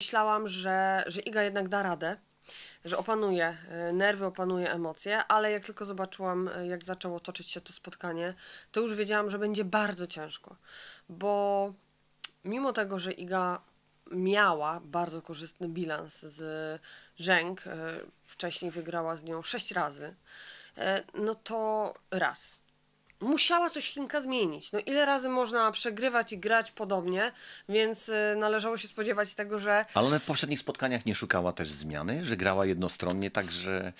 Myślałam, że, że Iga jednak da radę, że opanuje e, nerwy, opanuje emocje, ale jak tylko zobaczyłam, e, jak zaczęło toczyć się to spotkanie, to już wiedziałam, że będzie bardzo ciężko, bo mimo tego, że Iga miała bardzo korzystny bilans z Rzęk, e, wcześniej wygrała z nią sześć razy, no to raz. Musiała coś Chinka zmienić. No ile razy można przegrywać i grać podobnie, więc e, należało się spodziewać tego, że Ale ona w poprzednich spotkaniach nie szukała też zmiany, że grała jednostronnie, także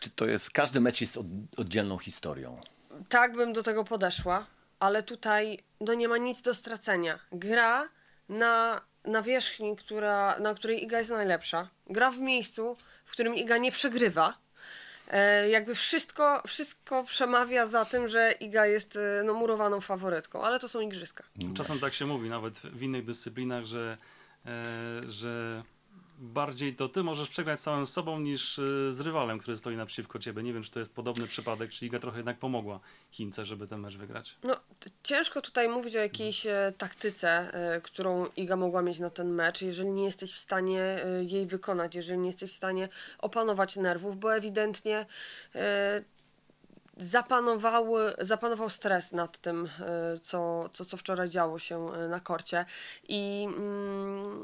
czy to jest, każdy mecz jest od, oddzielną historią. tak bym do tego podeszła, ale tutaj no nie ma nic do stracenia. Gra na nawierzchni, która, na której Iga jest najlepsza. Gra w miejscu, w którym Iga nie przegrywa. E, jakby wszystko, wszystko przemawia za tym, że Iga jest e, no, murowaną faworytką, ale to są igrzyska. Czasem tak się mówi, nawet w innych dyscyplinach, że, e, że bardziej to ty możesz przegrać samym sobą niż e, z rywalem, który stoi naprzeciwko ciebie. Nie wiem, czy to jest podobny przypadek, czy Iga trochę jednak pomogła Chince, żeby ten mecz wygrać. No, ciężko tutaj mówić o jakiejś e, taktyce, e, którą Iga mogła mieć na ten mecz, jeżeli nie jesteś w stanie e, jej wykonać, jeżeli nie jesteś w stanie opanować nerwów, bo ewidentnie zapanowały, zapanował stres nad tym, co, co, co wczoraj działo się na korcie i mm,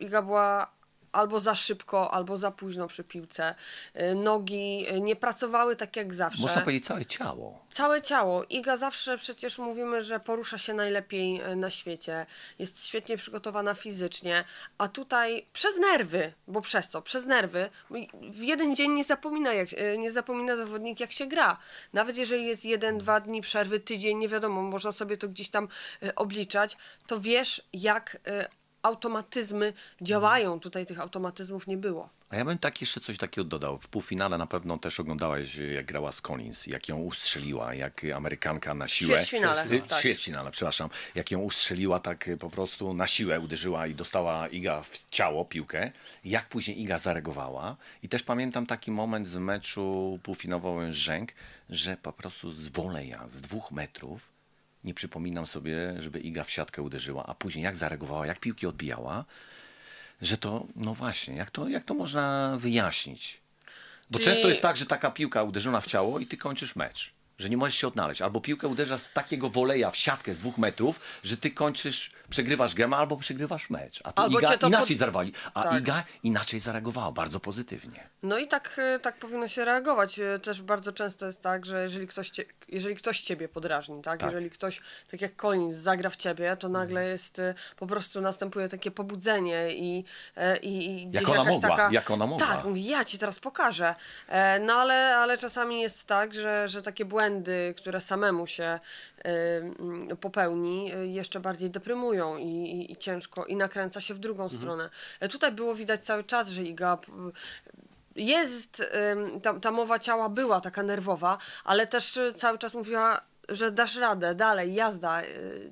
Iga była albo za szybko, albo za późno przy piłce. E, Nogi e, nie pracowały tak jak zawsze. Można powiedzieć całe ciało. Całe ciało. Iga zawsze przecież mówimy, że porusza się najlepiej e, na świecie. Jest świetnie przygotowana fizycznie, a tutaj przez nerwy, bo przez co? Przez nerwy. W jeden dzień nie zapomina, jak, nie zapomina zawodnik, jak się gra. Nawet jeżeli jest jeden, dwa dni przerwy, tydzień, nie wiadomo, można sobie to gdzieś tam obliczać, to wiesz, jak automatyzmy działają. Tutaj tych automatyzmów nie było. A ja bym tak jeszcze coś takiego dodał. W półfinale na pewno też oglądałeś, jak grała z Collins, jak ją ustrzeliła, jak Amerykanka na siłę. Ćwierćfinale, Y, tak. Ćwierćfinale, przepraszam. Jak ją ustrzeliła tak y, po prostu na siłę, uderzyła i dostała Iga w ciało piłkę. Jak później Iga zareagowała. I też pamiętam taki moment z meczu półfinałowego Rzęk, że po prostu z woleja, z dwóch metrów, nie przypominam sobie, żeby Iga w siatkę uderzyła, a później jak zareagowała, jak piłki odbijała, że to, no właśnie, jak to, jak to można wyjaśnić? Bo Czyli- często jest tak, że taka piłka uderzona w ciało i ty kończysz mecz. Że nie możesz się odnaleźć. Albo piłkę uderza z takiego woleja w siatkę z dwóch metrów, że ty kończysz, przegrywasz gemę albo przegrywasz mecz. A tu Albo Iga to inaczej pod- zarwali. A Tak. Iga inaczej zareagowała, bardzo pozytywnie. No i tak, e, tak powinno się reagować. E, Też bardzo często jest tak, że jeżeli ktoś, cie, jeżeli ktoś ciebie podrażni, tak? Tak. jeżeli ktoś, tak jak Collins, zagra w ciebie, to nagle Mhm. jest, e, po prostu następuje takie pobudzenie i, e, i, i gdzieś ona mogła, taka... jak ona mogła. Tak, mówi, ja ci teraz pokażę. E, No ale, ale czasami jest tak, że, że takie błędy, które samemu się e, popełni, e, jeszcze bardziej deprymują i, i, i ciężko, i nakręca się w drugą Mhm. stronę. E, Tutaj było widać cały czas, że Iga jest, ta, ta mowa ciała była taka nerwowa, ale też y, cały czas mówiła, że dasz radę, dalej, jazda, y,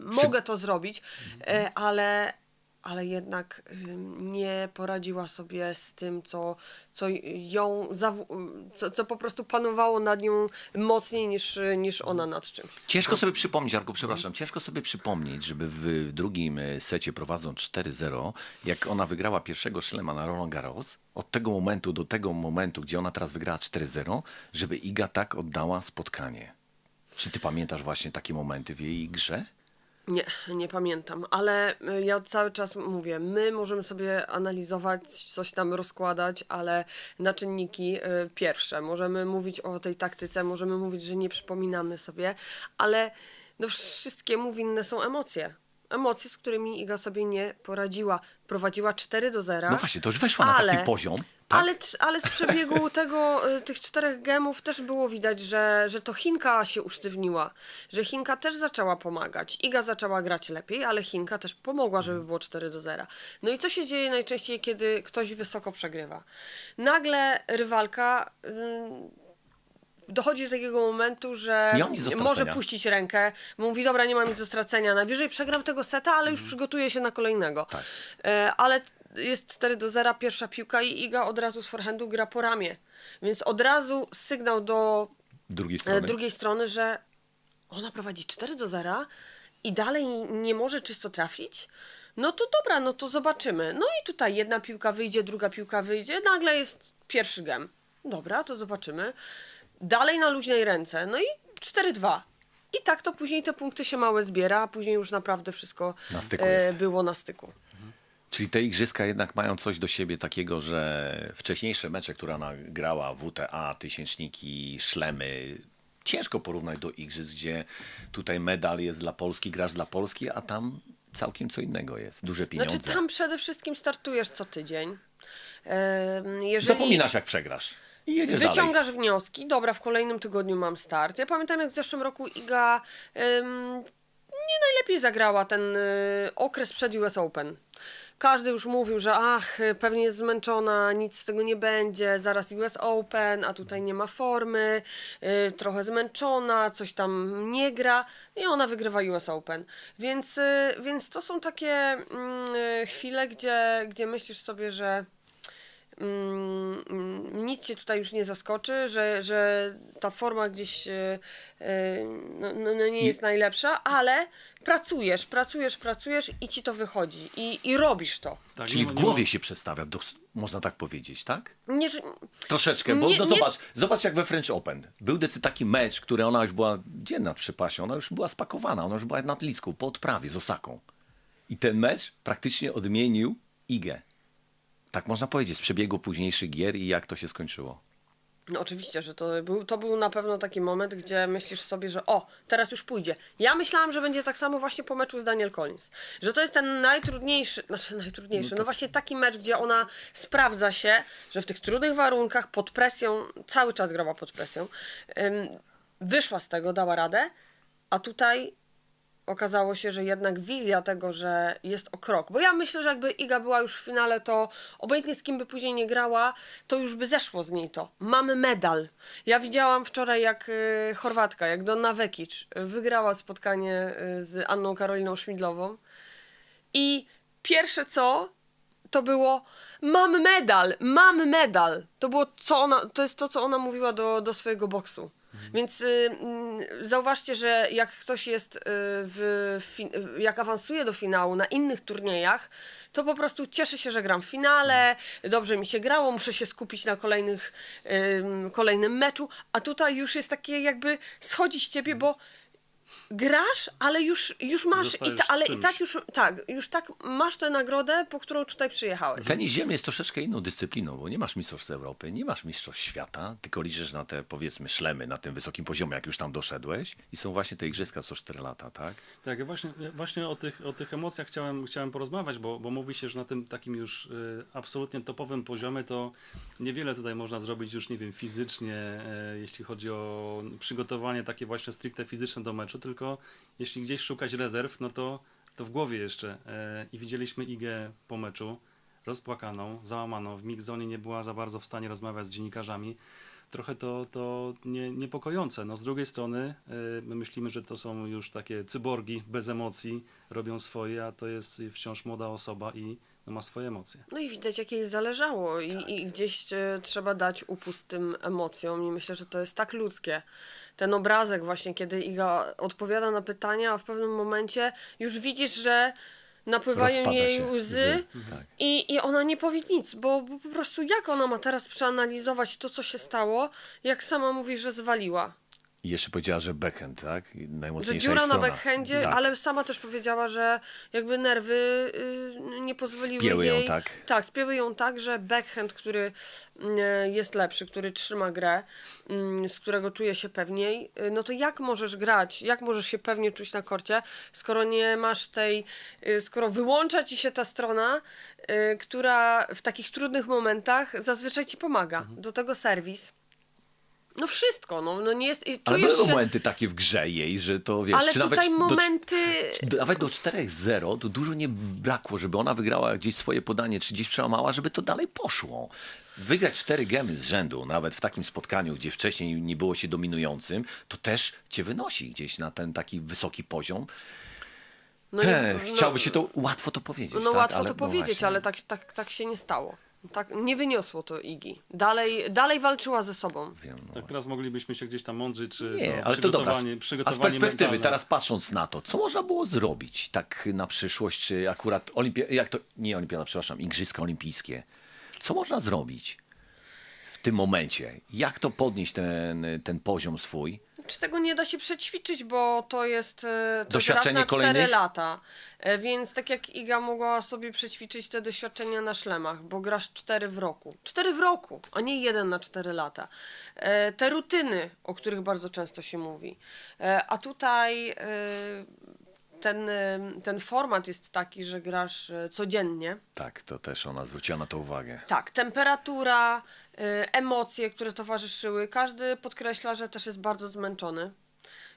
mogę to zrobić, y, ale, ale jednak nie poradziła sobie z tym, co, co ją, co, co po prostu panowało nad nią mocniej niż, niż ona nad czymś. Ciężko sobie przypomnieć, Arku, przepraszam, ciężko sobie przypomnieć, żeby w, w drugim secie prowadząc 4-0, jak ona wygrała pierwszego szlema na Roland Garros, od tego momentu do tego momentu, gdzie ona teraz wygrała 4-0, żeby Iga tak oddała spotkanie. Czy ty pamiętasz właśnie takie momenty w jej grze? Nie, nie pamiętam, ale y, ja cały czas mówię, my możemy sobie analizować, coś tam rozkładać, ale na czynniki y, pierwsze. Możemy mówić o tej taktyce, możemy mówić, że nie przypominamy sobie, ale no wszystkiemu winne są emocje. Emocje, z którymi Iga sobie nie poradziła. Prowadziła 4 do 0. No właśnie, to już weszła na taki poziom. Tak? Ale, ale z przebiegu tego, y, tych czterech gemów też było widać, że, że to Chinka się usztywniła, że Chinka też zaczęła pomagać. Iga zaczęła grać lepiej, ale Chinka też pomogła, żeby było 4 do 0. No i co się dzieje najczęściej, kiedy ktoś wysoko przegrywa? Nagle rywalka y, dochodzi do takiego momentu, że może puścić rękę, mówi, dobra, nie mam nic do stracenia, najwyżej przegram tego seta, ale już przygotuję się na kolejnego. Tak. E, ale jest 4 do 0, pierwsza piłka i Iga od razu z forehandu gra po ramię. Więc od razu sygnał do Drugiej e, strony. drugiej strony, że ona prowadzi 4 do 0 i dalej nie może czysto trafić. No to dobra, no to zobaczymy. No i tutaj jedna piłka wyjdzie, druga piłka wyjdzie, nagle jest pierwszy gem. Dobra, to zobaczymy. Dalej na luźnej ręce. No i 4-2. I tak to później te punkty się małe zbiera, a później już naprawdę wszystko Na jest. było na styku. Czyli te igrzyska jednak mają coś do siebie takiego, że wcześniejsze mecze, które ona grała, WTA, tysięczniki, szlemy, ciężko porównać do igrzysk, gdzie tutaj medal jest dla Polski, grasz dla Polski, a tam całkiem co innego jest. Duże pieniądze. Znaczy tam przede wszystkim startujesz co tydzień. Jeżeli Zapominasz jak przegrasz i jedziesz dalej. wyciągasz wnioski, dobra, w kolejnym tygodniu mam start. Ja pamiętam jak w zeszłym roku Iga em, nie najlepiej zagrała ten y, okres przed US Open. Każdy już mówił, że ach, pewnie jest zmęczona, nic z tego nie będzie, zaraz US Open, a tutaj nie ma formy, y, trochę zmęczona, coś tam nie gra i ona wygrywa US Open. Więc, y, więc to są takie mm, y, chwile, gdzie, gdzie myślisz sobie, że mm, mm, nic cię tutaj już nie zaskoczy, że, że ta forma gdzieś e, no, no, no nie jest najlepsza, ale pracujesz, pracujesz, pracujesz i ci to wychodzi i, i robisz to. Tak, Czyli w głowie się przestawia, dos- można tak powiedzieć, tak? Nie, że- Troszeczkę, bo Nie- no nie- zobacz, zobacz jak we French Open. Był decy taki mecz, który ona już była gdzie nad przypasią, ona już była spakowana, ona już była na Lisku, po odprawie z Osaką. I ten mecz praktycznie odmienił Igę. Tak można powiedzieć, z przebiegu późniejszych gier i jak to się skończyło. No oczywiście, że to był, to był na pewno taki moment, gdzie myślisz sobie, że o, teraz już pójdzie. Ja myślałam, że będzie tak samo właśnie po meczu z Daniel Collins. Że to jest ten najtrudniejszy, znaczy najtrudniejszy, no właśnie taki mecz, gdzie ona sprawdza się, że w tych trudnych warunkach, pod presją, cały czas grała pod presją, wyszła z tego, dała radę, a tutaj okazało się, że jednak wizja tego, że jest o krok. Bo ja myślę, że jakby Iga była już w finale, to obojętnie z kim by później nie grała, to już by zeszło z niej to. Mamy medal. Ja widziałam wczoraj, jak y, Chorwatka, jak Donna Vekic y, wygrała spotkanie y, z Anną Karoliną Szmidlową. I pierwsze co, to było mam medal, mam medal. To było co ona, to jest to, co ona mówiła do, do swojego boksu. Więc y, mm, zauważcie, że jak ktoś jest y, w, y, jak awansuje do finału na innych turniejach, to po prostu cieszę się, że gram w finale, dobrze mi się grało, muszę się skupić na kolejnych, ym, kolejnym meczu, a tutaj już jest takie jakby schodzi z ciebie, bo grasz, ale już, już masz i ta, ale i tak już tak, już tak masz tę nagrodę, po którą tutaj przyjechałeś. Tenis ziemny jest troszeczkę inną dyscypliną, bo nie masz mistrzostw Europy, nie masz mistrzostw świata, tylko liczysz na te powiedzmy szlemy na tym wysokim poziomie, jak już tam doszedłeś i są właśnie te igrzyska co 4 lata, tak? Tak, ja właśnie, właśnie o, tych, o tych emocjach chciałem, chciałem porozmawiać, bo, bo mówi się, że na tym takim już y, absolutnie topowym poziomie to niewiele tutaj można zrobić już, nie wiem, fizycznie, e, jeśli chodzi o przygotowanie takie właśnie stricte fizyczne do meczu, tylko jeśli gdzieś szukać rezerw, no to, to w głowie jeszcze. E, I widzieliśmy Igę po meczu, rozpłakaną, załamaną, w mixzonie nie była za bardzo w stanie rozmawiać z dziennikarzami trochę to, to nie, niepokojące. No z drugiej strony y, my myślimy, że to są już takie cyborgi bez emocji, robią swoje, a to jest wciąż młoda osoba i no, ma swoje emocje. No i widać, jak jej zależało i, i gdzieś e, trzeba dać upust tym emocjom i myślę, że to jest tak ludzkie. Ten obrazek właśnie, kiedy Iga odpowiada na pytania, a w pewnym momencie już widzisz, że napływają Rozpada jej się łzy Tak. i, i ona nie powie nic, bo, bo po prostu jak ona ma teraz przeanalizować to, co się stało, jak sama mówi, że zwaliła. I jeszcze powiedziała, że backhand, tak? I Że Najmocniejsza dziura jej na strona. backhandzie, Tak. ale sama też powiedziała, że jakby nerwy y, nie pozwoliły Spięły ją jej... tak. Tak, spięły ją tak, że backhand, który y, jest lepszy, który trzyma grę, y, z którego czuje się pewniej, no to jak możesz grać, jak możesz się pewnie czuć na korcie, skoro nie masz tej, skoro wyłącza ci się ta strona, która w takich trudnych momentach zazwyczaj ci pomaga. Mhm. Do tego serwis. No wszystko, no, no nie jest... i Ale czujesz były się... momenty takie w grze jej, że to wiesz, Ale czy nawet tutaj do, momenty... nawet do 4-0 to dużo nie brakło, żeby ona wygrała gdzieś swoje podanie, czy gdzieś przełamała, żeby to dalej poszło. Wygrać cztery gemy z rzędu, nawet w takim spotkaniu, gdzie wcześniej nie było się dominującym, to też cię wynosi gdzieś na ten taki wysoki poziom. No, He, nie- chciałby się to łatwo to powiedzieć. No tak? łatwo ale, to no powiedzieć, właśnie. ale tak, tak, tak się nie stało. Tak, nie wyniosło to Igi. Dalej, dalej walczyła ze sobą. Wiem, no. Tak teraz moglibyśmy się gdzieś tam mądrzyć, czy Nie, no, ale to dobra. przygotowanie, A z przygotowanie perspektywy, mentalne. teraz patrząc na to, co można było zrobić tak na przyszłość, czy akurat olimpia... jak to, nie olimpiada, przepraszam, Igrzyska Olimpijskie. Co można zrobić tym momencie? Jak to podnieść ten, ten poziom swój? Czy tego nie da się przećwiczyć, bo to jest, e, to Doświadczenie jest raz na 4 kolejnych? lata. E, Więc tak jak Iga mogła sobie przećwiczyć te doświadczenia na szlemach, bo grasz 4 w roku. 4 w roku, a nie 1 na 4 lata. E, Te rutyny, o których bardzo często się mówi. E, A tutaj e, ten, e, ten format jest taki, że grasz e, codziennie. Tak, to też ona zwróciła na to uwagę. Tak, temperatura, emocje, które towarzyszyły. Każdy podkreśla, że też jest bardzo zmęczony.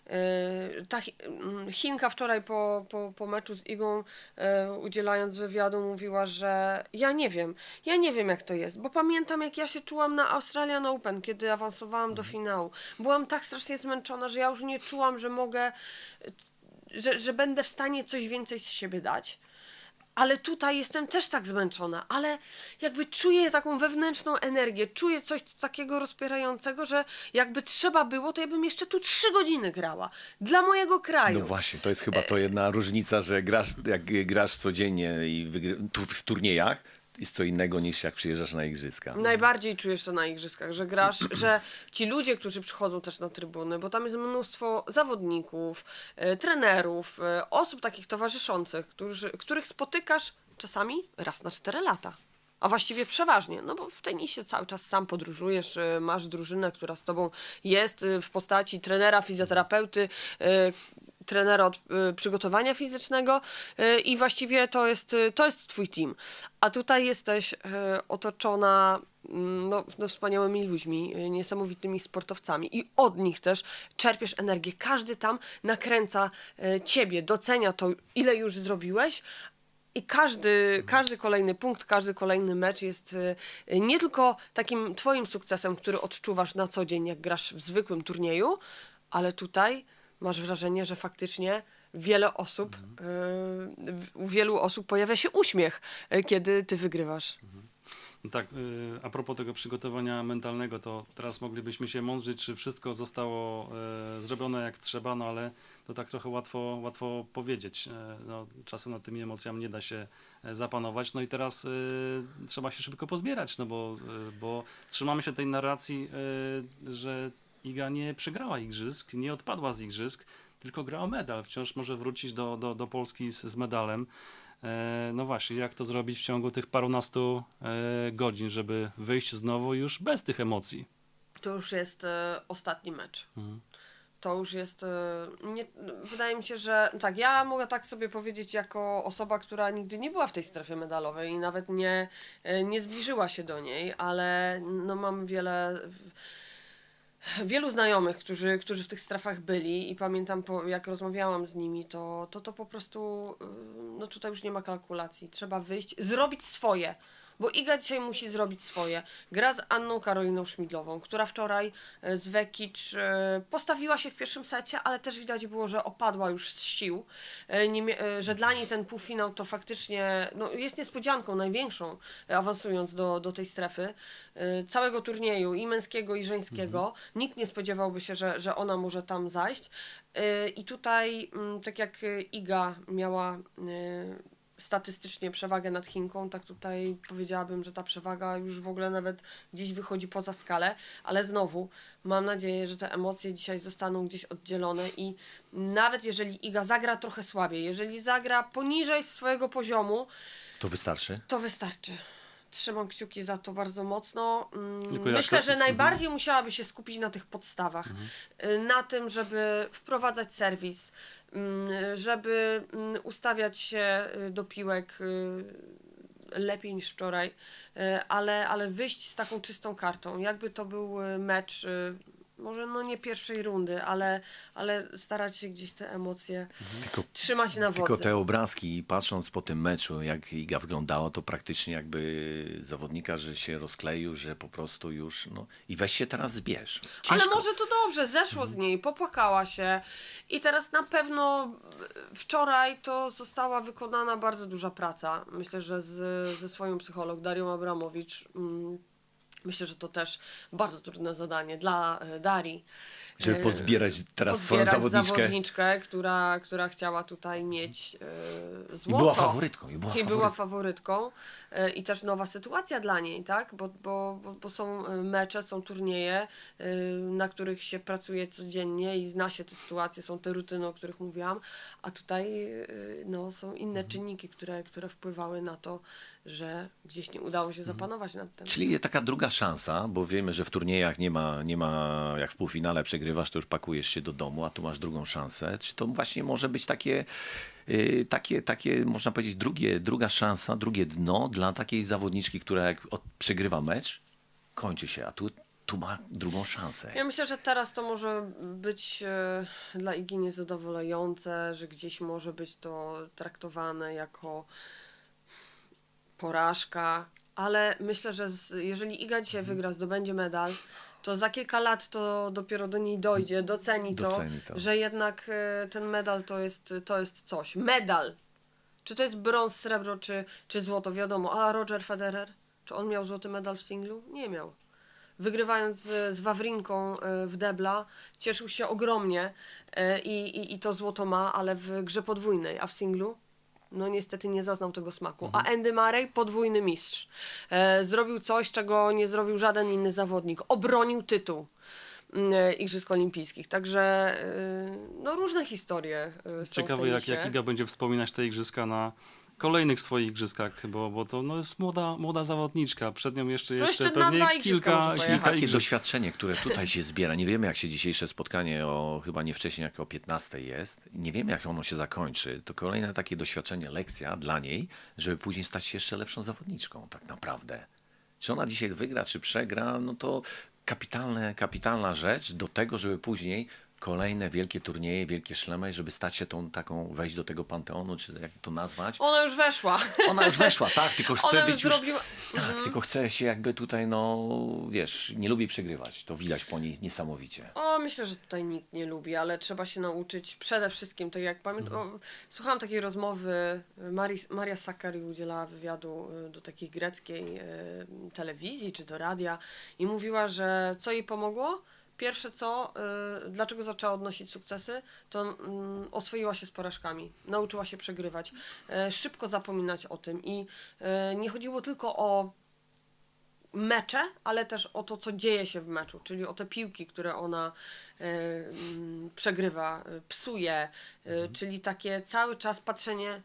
Y, Ta mm, Chinka wczoraj po, po, po meczu z Igą, y, udzielając wywiadu, mówiła, że ja nie wiem, ja nie wiem jak to jest, bo pamiętam jak ja się czułam na Australian Open, kiedy awansowałam do finału. Byłam tak strasznie zmęczona, że ja już nie czułam, że mogę, y, że, że będę w stanie coś więcej z siebie dać. Ale tutaj jestem też tak zmęczona, ale jakby czuję taką wewnętrzną energię, czuję coś takiego rozpierającego, że jakby trzeba było, to ja bym jeszcze tu trzy godziny grała. Dla mojego kraju. No właśnie, to jest chyba to jedna różnica, że grasz, jak grasz codziennie i tu w turniejach, jest co innego niż jak przyjeżdżasz na igrzyska. Najbardziej czujesz to na igrzyskach, że grasz, że ci ludzie, którzy przychodzą też na trybuny, bo tam jest mnóstwo zawodników, e, trenerów, e, osób takich towarzyszących, którzy, których spotykasz czasami raz na 4 lata. A właściwie przeważnie, no bo w tenisie cały czas sam podróżujesz, e, masz drużynę, która z tobą jest w postaci trenera, fizjoterapeuty, trenera od y, przygotowania fizycznego y, i właściwie to jest, y, to jest twój team. A tutaj jesteś otoczona mm, no, no, wspaniałymi ludźmi, niesamowitymi sportowcami i od nich też czerpiesz energię. Każdy tam nakręca ciebie, docenia to, ile już zrobiłeś, i każdy, każdy kolejny punkt, każdy kolejny mecz jest nie tylko takim twoim sukcesem, który odczuwasz na co dzień, jak grasz w zwykłym turnieju, ale tutaj masz wrażenie, że faktycznie wiele osób, y, w- u wielu osób pojawia się uśmiech, y, kiedy ty wygrywasz. No Tak, y, a propos tego przygotowania mentalnego, to teraz moglibyśmy się mądrzyć, czy wszystko zostało zrobione jak trzeba, no ale to tak trochę łatwo, łatwo powiedzieć. No, czasem nad tymi emocjami nie da się zapanować. No i teraz trzeba się szybko pozbierać, no bo, bo trzymamy się tej narracji, że Iga nie przegrała igrzysk, nie odpadła z igrzysk, tylko gra o medal. Wciąż może wrócić do, do, do Polski z, z medalem. E, No właśnie, jak to zrobić w ciągu tych parunastu e, godzin, żeby wyjść znowu już bez tych emocji? To już jest e, ostatni mecz. Mhm. To już jest. e, Nie, wydaje mi się, że tak, ja mogę tak sobie powiedzieć, jako osoba, która nigdy nie była w tej strefie medalowej i nawet nie, e, nie zbliżyła się do niej, ale no, mam wiele. Wielu znajomych, którzy, którzy w tych strefach byli i pamiętam, po, jak rozmawiałam z nimi, to, to to po prostu, y, no tutaj już nie ma kalkulacji. Trzeba wyjść, zrobić swoje. Bo Iga dzisiaj musi zrobić swoje. Gra z Anną Karoliną Szmidlową, która wczoraj e, z Wekicz e, postawiła się w pierwszym secie, ale też widać było, że opadła już z sił. E, że dla niej ten półfinał to faktycznie no, jest niespodzianką największą, awansując do, do tej strefy. Całego turnieju, i męskiego, i żeńskiego. Nikt nie spodziewałby się, że, że ona może tam zajść. I tutaj, mm, tak jak Iga miała statystycznie przewagę nad Chinką, tak tutaj powiedziałabym, że ta przewaga już w ogóle nawet gdzieś wychodzi poza skalę, ale znowu mam nadzieję, że te emocje dzisiaj zostaną gdzieś oddzielone i nawet jeżeli Iga zagra trochę słabiej, jeżeli zagra poniżej swojego poziomu, To wystarczy? to wystarczy. Trzymam kciuki za to bardzo mocno. Mm, Myślę, że mhm. najbardziej musiałaby się skupić na tych podstawach. Y, Na tym, żeby wprowadzać serwis, żeby mm, ustawiać się y, do piłek y, lepiej niż wczoraj, y, ale, ale wyjść z taką czystą kartą. Jakby to był mecz może no nie pierwszej rundy, ale, ale starać się gdzieś te emocje Tylko trzymać na Tylko wodzy. te obrazki, patrząc po tym meczu, jak Iga wyglądała, to praktycznie jakby zawodnika, że się rozkleił, że po prostu już, no i weź się teraz zbierz. Ale Ciężko. Mhm. może to dobrze, zeszło z niej, popłakała się i teraz na pewno e, wczoraj to została wykonana bardzo duża praca. Myślę, że z, ze swoją psycholog Darią Abramowicz. Mm, myślę, że to też bardzo trudne zadanie dla e, Darii. Żeby E, pozbierać teraz swoją pozbierać zawodniczkę. zawodniczkę, która, która chciała tutaj mieć e, I złoto. była faworytką. I była I była faworytką. E, i też nowa sytuacja dla niej, tak? Bo, bo, bo, są e, mecze, są turnieje, e, na których się pracuje codziennie i zna się te sytuacje, są te rutyny, o których mówiłam, a tutaj no, są inne Mhm. czynniki, które, które wpływały na to, że gdzieś nie udało się zapanować nad tym. Czyli taka druga szansa, bo wiemy, że w turniejach nie ma, nie ma, jak w półfinale przegrywasz, to już pakujesz się do domu, a tu masz drugą szansę. Czy to właśnie może być takie, takie, takie można powiedzieć, drugie, druga szansa, drugie dno dla takiej zawodniczki, która jak od, przegrywa mecz, kończy się, a tu, tu ma drugą szansę. Ja myślę, że teraz to może być e, dla Igi niezadowalające, że gdzieś może być to traktowane jako porażka, ale myślę, że z, jeżeli Iga dzisiaj wygra, zdobędzie medal, to za kilka lat to dopiero do niej dojdzie, doceni to, Doceni to. że jednak e, ten medal to jest, to jest coś. Medal! Czy to jest brąz, srebro, czy, czy złoto, wiadomo. A Roger Federer? Czy on miał złoty medal w singlu? Nie miał wygrywając z, z Wawrinką e, w debla, cieszył się ogromnie e, i, i, i to złoto ma, ale w grze podwójnej, a w singlu no niestety nie zaznał tego smaku. A Andy Murray, podwójny mistrz. E, zrobił coś, czego nie zrobił żaden inny zawodnik. Obronił tytuł mm, e, Igrzysk Olimpijskich. Także e, no różne historie e, są w Ciekawe, jak, tenisie. jak Iga będzie wspominać te igrzyska na kolejnych swoich igrzyskach, bo, bo to no, jest młoda, młoda zawodniczka. Przed nią jeszcze, To jeszcze jeszcze na pewnie dwa igrzyska kilka, może pojechać. kilka takie igrzysk. doświadczenie, które tutaj się zbiera. Nie wiemy, jak się dzisiejsze spotkanie o chyba nie wcześniej, jak o 15 jest. Nie wiemy, jak ono się zakończy. To kolejne takie doświadczenie, lekcja dla niej, żeby później stać się jeszcze lepszą zawodniczką, tak naprawdę. Czy ona dzisiaj wygra, czy przegra, no to kapitalne, kapitalna rzecz do tego, żeby później kolejne wielkie turnieje, wielkie szlemy, żeby stać się tą taką, wejść do tego panteonu, czy jak to nazwać. Ona już weszła. Ona już weszła, tak, tylko chce Ona być już... zrobiła- Tak, tylko chce się jakby tutaj, no wiesz, nie lubi przegrywać. To widać po niej niesamowicie. O, myślę, że tutaj nikt nie lubi, ale trzeba się nauczyć przede wszystkim, tak jak pamiętam, o, słuchałam takiej rozmowy, Mari, Maria Sakari udzielała wywiadu y, do takiej greckiej y, telewizji czy do radia i mówiła, że co jej pomogło? Pierwsze co, y, dlaczego zaczęła odnosić sukcesy, to mm, oswoiła się z porażkami, nauczyła się przegrywać, y, szybko zapominać o tym i y, nie chodziło tylko o mecze, ale też o to, co dzieje się w meczu, czyli o te piłki, które ona mm, przegrywa, psuje, e, czyli takie cały czas patrzenie,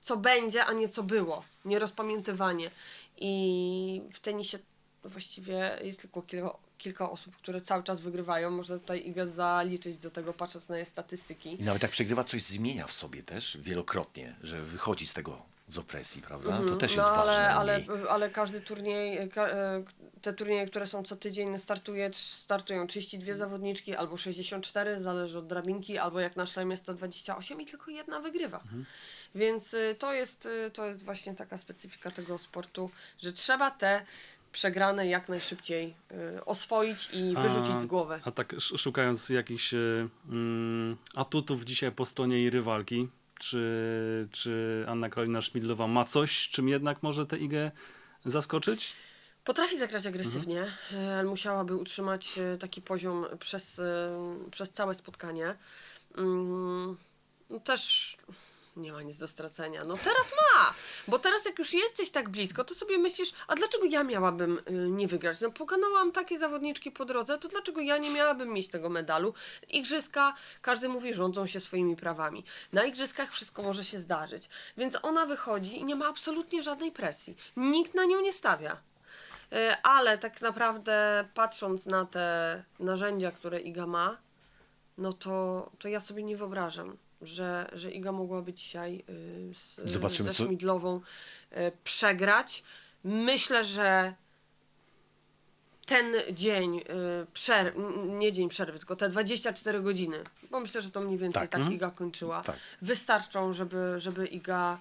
co będzie, a nie co było, nierozpamiętywanie. I w tenisie właściwie jest tylko kilka, kilka osób, które cały czas wygrywają. Można tutaj Igę zaliczyć do tego, patrząc na jej statystyki. I nawet jak przegrywa, coś zmienia w sobie też wielokrotnie, że wychodzi z tego, z opresji, prawda? To też no, jest ważne. ale, u ale, ale każdy turniej, e, te turnieje, które są co tydzień, startuje, startują 32 zawodniczki albo 64, zależy od drabinki, albo jak na szlemie 128 i tylko jedna wygrywa. Więc y, to jest, y, to jest właśnie taka specyfika tego sportu, że trzeba te przegrane jak najszybciej y, oswoić i wyrzucić z głowy. A tak sz- szukając jakichś e, mm, atutów dzisiaj po stronie jej rywalki, czy, czy Anna Karolina Szmidlowa ma coś, czym jednak może tę Igę zaskoczyć? Potrafi zagrać agresywnie, e, ale musiałaby utrzymać taki poziom przez, przez całe spotkanie. Mm, No też nie ma nic do stracenia. No teraz ma, bo teraz jak już jesteś tak blisko, to sobie myślisz, a dlaczego ja miałabym y, nie wygrać? No pokonałam takie zawodniczki po drodze, to dlaczego ja nie miałabym mieć tego medalu? Igrzyska, każdy mówi, rządzą się swoimi prawami. Na igrzyskach wszystko może się zdarzyć. Więc ona wychodzi i nie ma absolutnie żadnej presji. Nikt na nią nie stawia. E, Ale tak naprawdę patrząc na te narzędzia, które Iga ma, no to, to ja sobie nie wyobrażam, że, że Iga mogłaby dzisiaj y, z, Zobaczymy, ze co- Szmidlową y, przegrać. Myślę, że ten dzień, y, przer- n- nie dzień przerwy, tylko te 24 godziny, bo myślę, że to mniej więcej Tak. tak, Iga kończyła, Tak. wystarczą, żeby, żeby Iga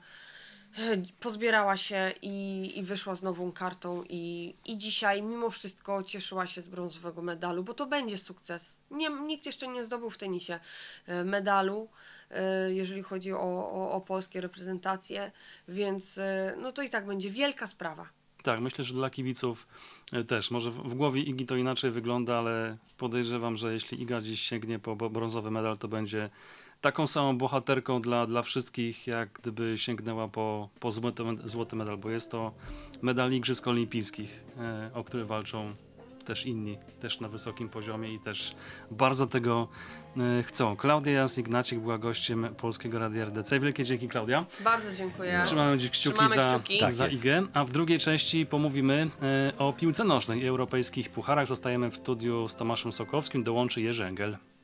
pozbierała się i, i wyszła z nową kartą i, i dzisiaj mimo wszystko cieszyła się z brązowego medalu, bo to będzie sukces. Nie, nikt jeszcze nie zdobył w tenisie medalu, jeżeli chodzi o, o, o polskie reprezentacje, więc e, no to i tak będzie wielka sprawa. Tak, myślę, że dla kibiców e, też. Może w głowie Igi to inaczej wygląda, ale podejrzewam, że jeśli Iga dziś sięgnie po brązowy medal, to będzie taką samą bohaterką dla, dla wszystkich, jak gdyby sięgnęła po, po złoty, złoty medal, bo jest to medal Igrzysk Olimpijskich, e, o który walczą też inni, też na wysokim poziomie i też bardzo tego e, chcą. Klaudia Jas Ignacik była gościem Polskiego Radia RDC. Wielkie dzięki, Klaudia. Bardzo dziękuję. Trzymamy dziś kciuki Trzymamy za, kciuki. Tak za jest. IGę, a w drugiej części pomówimy e, o piłce nożnej i europejskich pucharach. Zostajemy w studiu z Tomaszem Sokowskim, dołączy Jerzy Engel.